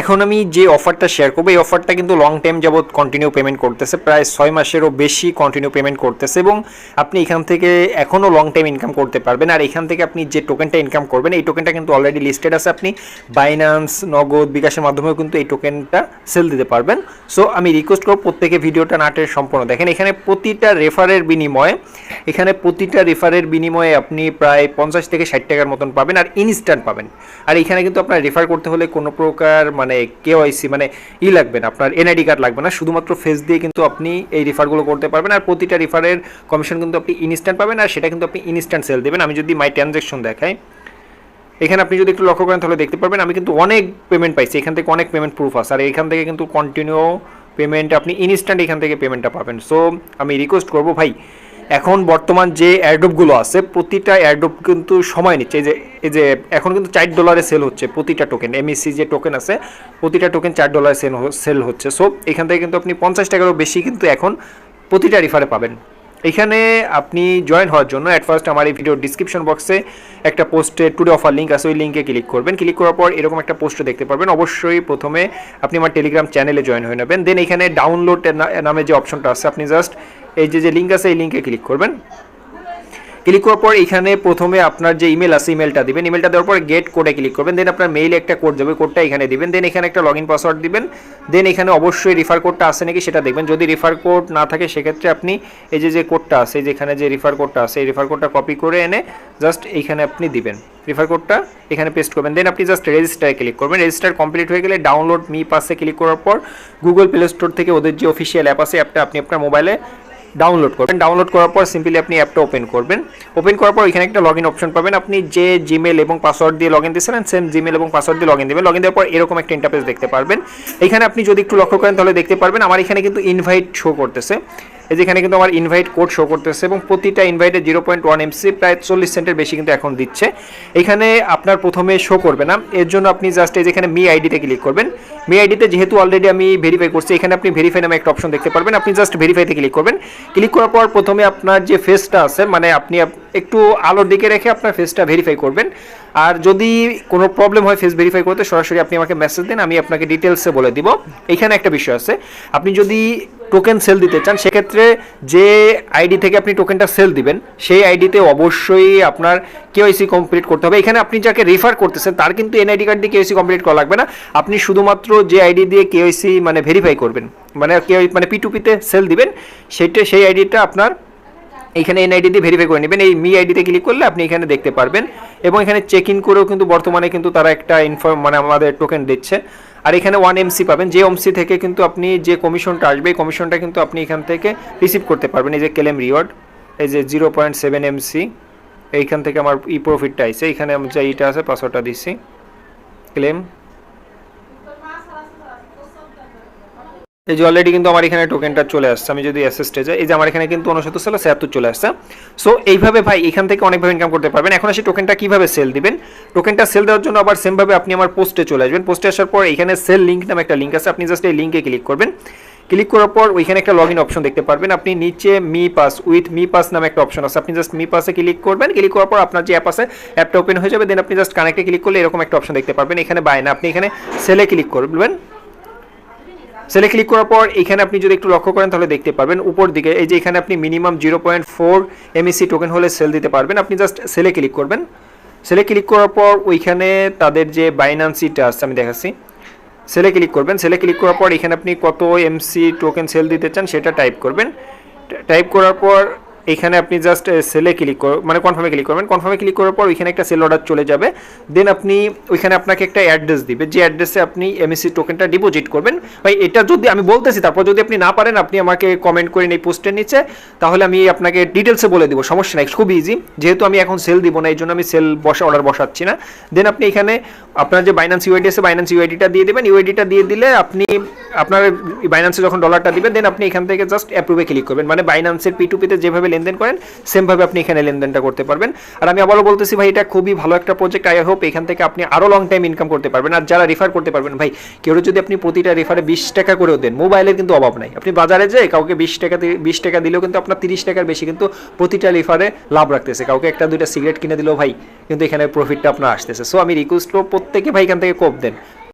এখন আমি যে অফারটা শেয়ার করব, এই অফারটা কিন্তু লং টাইম যাবত কন্টিনিউ পেমেন্ট করতেছে, প্রায় ছয় মাসেরও বেশি কন্টিনিউ পেমেন্ট করতেছে এবং আপনি এখান থেকে এখনও লং টাইম ইনকাম করতে পারবেন। আর এখান থেকে আপনি যে টোকেনটা ইনকাম করবেন, এই টোকেনটা কিন্তু অলরেডি লিস্টেড আছে। আপনি বাইন্যান্স নগদ, বিকাশের মাধ্যমেও কিন্তু এই টোকেনটা সেল দিতে পারবেন। সো আমি রিকোয়েস্ট করব প্রত্যেকে ভিডিওটা নাটের সম্পূর্ণ দেখেন। এখানে প্রতিটা রেফারের বিনিময়ে, এখানে প্রতিটা রেফারের বিনিময়ে আপনি প্রায় পঞ্চাশ থেকে ষাট টাকার মতন পাবেন আর ইনস্ট্যান্ট পাবেন। আর এখানে কিন্তু আপনার রেফার করতে হলে কোনো প্রকার মানে কেওয়াইসি মানে ই লাগবে না, আপনার এনআইডি কার্ড লাগবে না, শুধুমাত্র ফেস দিয়ে কিন্তু আপনি এই রেফারগুলো করতে পারবেন আর প্রতিটা রেফারের কমিশন কিন্তু আপনি ইনস্ট্যান্ট পাবেন আর সেটা কিন্তু আপনি ইনস্ট্যান্ট সেল দেবেন। আমি যদি মাই ট্রানজ্যাকশন দেখাই, এখানে আপনি যদি একটু লক্ষ্য করেন তাহলে দেখতে পারবেন আমি কিন্তু অনেক পেমেন্ট পাইছি, এখান থেকে অনেক পেমেন্ট প্রুফ আছে আর এখান থেকে কিন্তু কন্টিনিউ পেমেন্ট আপনি ইনস্ট্যান্ট এখান থেকে পেমেন্টটা পাবেন। সো আমি রিকোয়েস্ট করব, ভাই এখন বর্তমান যে অ্যাডোপগুলো আছে, প্রতিটা অ্যাডোপ কিন্তু সময় নিচ্ছে। এই যে এই যে, এখন কিন্তু চার ডলারে সেল হচ্ছে প্রতিটা টোকেন এমএসসি যে টোকেন আছে, প্রতিটা টোকেন চার ডলারে সেল সেল হচ্ছে। সো এখান থেকে কিন্তু আপনি পঞ্চাশ টাকারও বেশি কিন্তু এখন প্রতিটা রিফারে পাবেন। এখানে আপনি জয়েন হওয়ার জন্য অ্যাট ফার্স্ট আমার এই ভিডিওর ডিসক্রিপশন বক্সে একটা পোস্টে টুডে অফার লিঙ্ক আছে, ওই লিঙ্কে ক্লিক করবেন। ক্লিক করার পর এরকম একটা পোস্ট দেখতে পারবেন। অবশ্যই প্রথমে আপনি আমার টেলিগ্রাম চ্যানেলে জয়েন হয়ে নেবেন। দেন এখানে ডাউনলোড নামে যে অপশনটা আছে, আপনি জাস্ট এই যে যে লিঙ্ক আছে, এই লিঙ্কে ক্লিক করবেন। ক্লিক করার পর এখানে প্রথমে আপনার যে ইমেল আছে ইমেলটা দিবেন। ইমেলটা দেওয়ার পর গেট কোডে ক্লিক করবেন। দেন আপনার মেইলে একটা কোড যাবে কোডটা এখানে দিবেন। দেন এখানে একটা লগ ইন পাসওয়ার্ড দিবেন। দেন এখানে অবশ্যই রিফার কোডটা আছে নাকি সেটা দেখবেন। যদি রিফার কোড না থাকে, সেক্ষেত্রে আপনি এই যে যে কোডটা আছে যেখানে যে রিফার কোডটা আছে, এই রিফার কোডটা কপি করে এনে জাস্ট এইখানে আপনি দিবেন। রিফার কোডটা এখানে পেস্ট করবেন। দেন আপনি জাস্ট রেজিস্টারে ক্লিক করবেন। রেজিস্টার কমপ্লিট হয়ে গেলে ডাউনলোড মি পাসে ক্লিক করার পর গুগল প্লে স্টোর থেকে ওদের যে অফিসিয়াল অ্যাপ আছে অ্যাপটা আপনি আপনার মোবাইলে ডাউনলোড করবেন। ডাউনলোড করার পর সিম্পলি আপনি অ্যাপটা ওপেন করবেন। ওপেন করার পর এখানে একটা লগ ইন অপশন পাবেন। আপনি যে জিমেল এবং পাসওয়ার্ড দিয়ে লগ ইন দিয়েছিলেন সেম জিমেল এবং পাসওয়ার্ড দিয়ে লগ ইন দেবেন। লগ ইন দেওয়ার পর এরকম একটা ইন্টারফেস দেখতে পারবেন। এখানে আপনি যদি একটু লক্ষ্য করেন, তাহলে দেখতে পারবেন, আমার এখানে কিন্তু ইনভাইট শো করতেছে। এই যেখানে কিন্তু আমার ইনভাইট কোড শো করতেছে এবং প্রতিটা ইনভাইটে জিরো পয়েন্ট ওয়ান এমসি প্রায় চল্লিশ সেন্টের বেশি কিন্তু এখন দিচ্ছে। এখানে আপনার প্রথমে শো করবে না। এর জন্য আপনি জাস্ট এই যেখানে মি আইডিতে ক্লিক করবেন। মি আইডিতে যেহেতু অলরেডি আমি ভেরিফাই করছি, এখানে আপনি ভেরিফাই নামে একটা অপশন দেখতে পারবেন। আপনি জাস্ট ভেরিফাইতে ক্লিক করবেন। ক্লিক করার পর প্রথমে আপনার যে ফেসটা আছে মানে আপনি আপ- একটু আলোর দিকে রেখে আপনার ফেসটা ভেরিফাই করবেন। আর যদি কোনো প্রবলেম হয় ফেস ভেরিফাই করতে সরাসরি আপনি আমাকে মেসেজ দিন, আমি আপনাকে ডিটেলসে বলে দিব। এখানে একটা বিষয় আছে। আপনি যদি টোকেন সেল দিতে চান, সেক্ষেত্রে যে আইডি থেকে আপনি টোকেনটা সেল দিবেন, সেই আইডিতে অবশ্যই আপনার কেওয়াইসি কমপ্লিট করতে হবে। এখানে আপনি যাকে রেফার করতেছেন, তার কিন্তু এনআইডি কার্ড দিয়ে কেওয়াইসি কমপ্লিট করা লাগবে না। আপনি শুধুমাত্র যে আইডি দিয়ে কেওয়াইসি মানে ভেরিফাই করবেন মানে কেউ মানে পিটুপিতে সেল দিবেন, সেটা, সেই আইডিটা আপনার এখানে এনআইডি দিয়ে ভেরিফাই করে নেবেন। এই মি আইডিতে ক্লিক করলে আপনি এখানে দেখতে পারবেন। এবং এখানে চেক ইন করেও কিন্তু বর্তমানে কিন্তু তারা একটা ইনফর্ম মানে আমাদের টোকেন দিচ্ছে। আর এখানে ওয়ান এমসি পাবেন। যে এমসি থেকে কিন্তু আপনি যে কমিশনটা আসবে, এই কমিশনটা কিন্তু আপনি এখান থেকে রিসিভ করতে পারবেন। এই যে ক্লেম রিওয়ার্ড এই যে জিরো পয়েন্ট সেভেন এমসি এইখান থেকে আমার ই প্রফিটটা আইছে। এখানে আমি যে ইটা আছে পাসওয়ার্ডটা দিচ্ছি ক্লেম এই যে অলরেডি কিন্তু আমার এখানে টোকেনটা চলে আসছে। আমি যদি অ্যাসেস্টে যাই, এই যে আমার এখানে কিন্তু উনসত্তর সালে ছিয়াত্তর চলে আসছে। সো এইভাবে ভাই এখান থেকে অনেকভাবে ইনকাম করতে পারবেন। এখন আসি টোকেনটা কীভাবে সেল দিবেন? টোকেনটা সেল দেওয়ার জন্য আবার সেমভাবে আপনি আমার পোস্টে চলে আসবেন। পোস্টে আসার পর এখানে সেল লিঙ্ক নামে একটা লিঙ্ক আছে। আপনি জাস্ট এই লিঙ্কে ক্লিক করবেন। ক্লিক করার পর ওইখানে একটা লগ ইন অপশন দেখতে পারবেন। আপনি নিচে me pass with me pass নামে একটা অপশন আছে। আপনি জাস্ট মি পাসে ক্লিক করবেন। ক্লিক করার পর আপনার যে অ্যাপ আছে অ্যাপটা ওপেন হয়ে যাবে। দেন আপনি জাস্ট কানেক্টে ক্লিক করলে এরকম একটা অপশন দেখতে পারবেন। এখানে বাই না। আপনি এখানে সেলে ক্লিক করবেন। সেলে ক্লিক করার পর এখানে আপনি যদি একটু লক্ষ্য করেন তাহলে দেখতে পারবেন উপর দিকে, এই যে এখানে আপনি minimum zero point four MAC token হলে সেল দিতে পারবেন। আপনি জাস্ট সেলে ক্লিক করবেন। সেলে ক্লিক করার পর ওইখানে তাদের যে বাইনান্সিটা আসছে আমি দেখাচ্ছি। সেলে ক্লিক করবেন। সেলে ক্লিক করার পর এখানে আপনি কত এমসি টোকেন সেল দিতে চান সেটা টাইপ করবেন। টাইপ করার পর এখানে আপনি জাস্ট সেলে ক্লিক কর মানে কনফার্মে ক্লিক করবেন। কনফার্মে ক্লিক করার পর ওইখানে একটা সেল অর্ডার চলে যাবে। দেন আপনি ওইখানে আপনাকে একটা অ্যাড্রেস দিবে। যে অ্যাড্রেসে আপনি এমএসসি টোকেনটা ডিপোজিট করবেন। ভাই, এটা যদি আমি বলতেছি, তারপর যদি আপনি না পারেন, আপনি আমাকে কমেন্ট করেন এই পোস্টের নিচে। তাহলে আমি আপনাকে ডিটেলসে বলে দিব, সমস্যা নাই খুব ইজি যেহেতু আমি এখন সেল দিব না এই জন্য আমি সেল বসা অর্ডার বসাচ্ছি না। দেন আপনি এখানে আপনার যে বাইন্যান্স ইউআইডি আছে বাইন্যান্স ইউআইডিটা দিয়ে দেবেন। ইউআইডিটা দিয়ে দিলে আপনি, আপনার বাইন্যান্সে যখন ডলারটা দিবেন দেন আপনি এখান থেকে জাস্ট অ্যাপ্রুভে ক্লিক করবেন। মানে বাইন্যান্সের পি টু পিতে যেভাবে লেনদেন করেন সেমভাবে আপনি এখানে লেনদেনটা করতে পারবেন। আর আমি আবারও বলতেছি ভাই, এটা খুবই ভালো একটা প্রজেক্ট আই হোপ এখান থেকে আপনি আরও লং টাইম ইনকাম করতে পারবেন। আর যারা রেফার করতে পারবেন, ভাই, কেউ যদি আপনি প্রতিটা রেফারে বিশ টাকা করেও দেন, মোবাইলের কিন্তু অভাব নাই। আপনি বাজারে যেয়ে কাউকে বিশ টাকা বিশ টাকা দিলেও কিন্তু আপনার তিরিশ টাকার বেশি কিন্তু প্রতিটা রেফারে লাভ রাখতেছে। কাউকে একটা, দুইটা সিগারেট কিনে দিলেও ভাই, কিন্তু এখানে প্রফিটটা আপনার আসতেছে। সো আমি রিকোয়েস্ট করব, প্রত্যেকে ভাই এখান থেকে কোপ দেন।